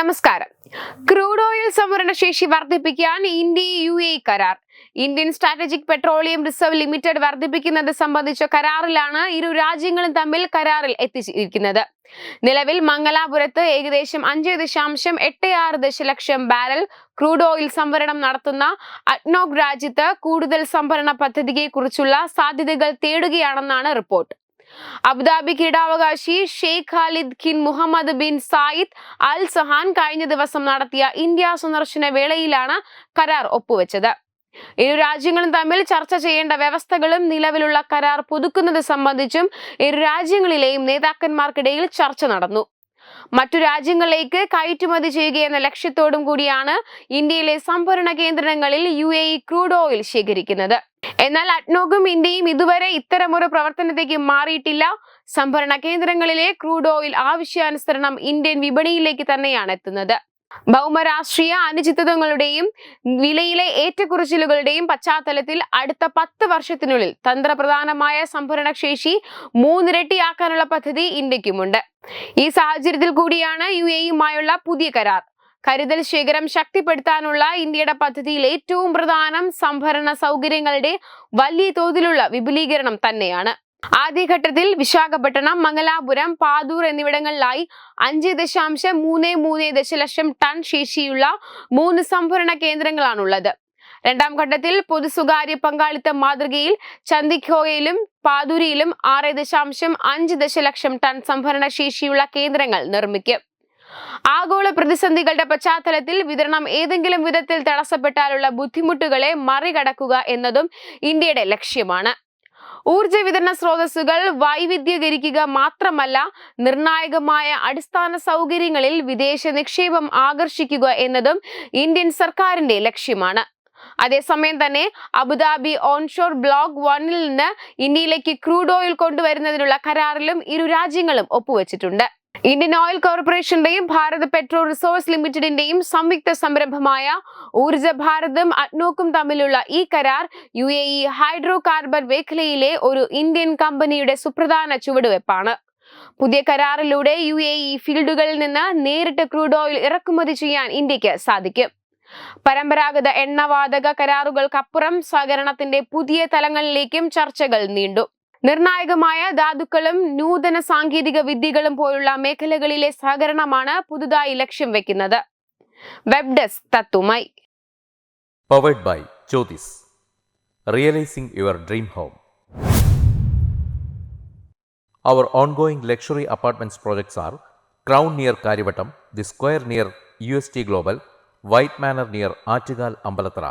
നമസ്കാരം. Crude oil സംഭരണ ശേഷി വർദ്ധിപ്പിക്കാൻ ഇന്ത്യ യു എ കരാർ. Indian strategic petroleum reserve limited വർദ്ധിപ്പിക്കുന്നത് സംബന്ധിച്ച കരാറിലാണ് ഇരു രാജ്യങ്ങളും തമ്മിൽ കരാറിൽ എത്തിച്ചിരിക്കുന്നത്. നിലവിൽ മംഗലാപുരത്ത് ഏകദേശം അഞ്ച് ദശാംശം എട്ട് ആറ് ദശലക്ഷം ബാരൽ ക്രൂഡ് ഓയിൽ സംഭരണം നടത്തുന്ന അഡ്നോക് രാജ്യത്ത് കൂടുതൽ സംഭരണ പദ്ധതിയെക്കുറിച്ചുള്ള സാധ്യതകൾ തേടുകയാണെന്നാണ് റിപ്പോർട്ട്. അബുദാബി കിരീടാവകാശി Sheikh Khalid bin Mohamed bin Zayed Al Sahan കഴിഞ്ഞ ദിവസം നടത്തിയ ഇന്ത്യ സന്ദർശന വേളയിലാണ് കരാർ ഒപ്പുവെച്ചത്. ഇരു രാജ്യങ്ങളും തമ്മിൽ ചർച്ച ചെയ്യേണ്ട വ്യവസ്ഥകളും നിലവിലുള്ള കരാർ പുതുക്കുന്നത് സംബന്ധിച്ചും ഇരു രാജ്യങ്ങളിലെയും നേതാക്കന്മാർക്കിടയിൽ ചർച്ച നടന്നു. മറ്റു രാജ്യങ്ങളിലേക്ക് കയറ്റുമതി ചെയ്യുക എന്ന ലക്ഷ്യത്തോടും കൂടിയാണ് ഇന്ത്യയിലെ സംഭരണ കേന്ദ്രങ്ങളിൽ U A E crude oil ശേഖരിക്കുന്നത്. എന്നാൽ അഡ്നോക്കും ഇന്ത്യയും ഇതുവരെ ഇത്തരമൊരു പ്രവർത്തനത്തേക്ക് മാറിയിട്ടില്ല. സംഭരണ കേന്ദ്രങ്ങളിലെ ക്രൂഡ് ഓയിൽ ആവശ്യാനുസരണം ഇന്ത്യൻ വിപണിയിലേക്ക് തന്നെയാണ് എത്തുന്നത്. ഭൗമരാഷ്ട്രീയ അനുചിതങ്ങളുടെയും വിലയിലെ ഏറ്റക്കുറച്ചിലുകളുടെയും പശ്ചാത്തലത്തിൽ അടുത്ത പത്ത് വർഷത്തിനുള്ളിൽ തന്ത്രപ്രധാനമായ സംഭരണ ശേഷി മൂന്നിരട്ടിയാക്കാനുള്ള പദ്ധതി ഇന്ത്യക്കുമുണ്ട്. ഈ സാഹചര്യത്തിൽ കൂടിയാണ് യു എയുമായുള്ള പുതിയ കരാർ. കരുതൽ ശേഖരം ശക്തിപ്പെടുത്താനുള്ള ഇന്ത്യയുടെ പദ്ധതിയിൽ ഏറ്റവും പ്രധാനം സംഭരണ സൗകര്യങ്ങളുടെ വലിയ തോതിലുള്ള വിപുലീകരണം തന്നെയാണ്. ആദ്യഘട്ടത്തിൽ വിശാഖപട്ടണം മംഗലാപുരം പാതൂർ എന്നിവിടങ്ങളിലായി അഞ്ച് ദശാംശം മൂന്ന് മൂന്ന് ദശലക്ഷം ടൺ ശേഷിയുള്ള മൂന്ന് സംഭരണ കേന്ദ്രങ്ങളാണുള്ളത്. രണ്ടാം ഘട്ടത്തിൽ പൊതു സ്വകാര്യ പങ്കാളിത്ത മാതൃകയിൽ ചന്ദിഖോയിലും പാതൂരിയിലും ആറ് ദശാംശം അഞ്ച് ദശലക്ഷം ടൺ സംഭരണ ശേഷിയുള്ള കേന്ദ്രങ്ങൾ നിർമ്മിക്കും. ആഗോള പ്രതിസന്ധികളുടെ പശ്ചാത്തലത്തിൽ വിതരണം ഏതെങ്കിലും വിധത്തിൽ തടസ്സപ്പെട്ടാലുള്ള ബുദ്ധിമുട്ടുകളെ മറികടക്കുക എന്നതും ഇന്ത്യയുടെ ലക്ഷ്യമാണ്. ഊർജ വിതരണ സ്രോതസ്സുകൾ വൈവിധ്യീകരിക്കുക മാത്രമല്ല നിർണായകമായ അടിസ്ഥാന സൗകര്യങ്ങളിൽ വിദേശ നിക്ഷേപം ആകർഷിക്കുക എന്നതും ഇന്ത്യൻ സർക്കാരിന്റെ ലക്ഷ്യമാണ്. അതേസമയം തന്നെ അബുദാബി ഓൺഷോർ ബ്ലോക്ക് വണ്ണിൽ നിന്ന് ഇന്ത്യയിലേക്ക് ക്രൂഡ് ഓയിൽ കൊണ്ടുവരുന്നതിനുള്ള കരാറിലും ഇരു രാജ്യങ്ങളും ഒപ്പുവെച്ചിട്ടുണ്ട്. ഇന്ത്യൻ ഓയിൽ കോർപ്പറേഷന്റെയും ഭാരത് പെട്രോൾ റിസോഴ്സ് ലിമിറ്റഡിന്റെയും സംയുക്ത സംരംഭമായ ഊർജ ഭാരതും അഡ്നോക്കും തമ്മിലുള്ള ഈ കരാർ U A E hydro carbon മേഖലയിലെ ഒരു ഇന്ത്യൻ കമ്പനിയുടെ സുപ്രധാന ചുവടുവെപ്പാണ്. പുതിയ കരാറിലൂടെ യു എ ഇ ഫീൽഡുകളിൽ നിന്ന് നേരിട്ട് ക്രൂഡ് ഓയിൽ ഇറക്കുമതി ചെയ്യാൻ ഇന്ത്യയ്ക്ക് സാധിക്കും. പരമ്പരാഗത എണ്ണവാതക കരാറുകൾക്കപ്പുറം സഹകരണത്തിന്റെ പുതിയ തലങ്ങളിലേക്കും ചർച്ചകൾ നീണ്ടു. നിർണായകമായ ധാതുക്കളും നൂതന സാങ്കേതിക വിദ്യകളും പോലുള്ള മേഖലകളിലെ സഹകരണമാണ് പുതുതായി ലക്ഷ്യം വെക്കുന്നത് web desk തത്തുമായി powered by Jyothis realising your dream home Our ongoing luxury apartments projects are Crown near Karivattam, The Square near UST Global, White Manor near Achigal Ambalatra,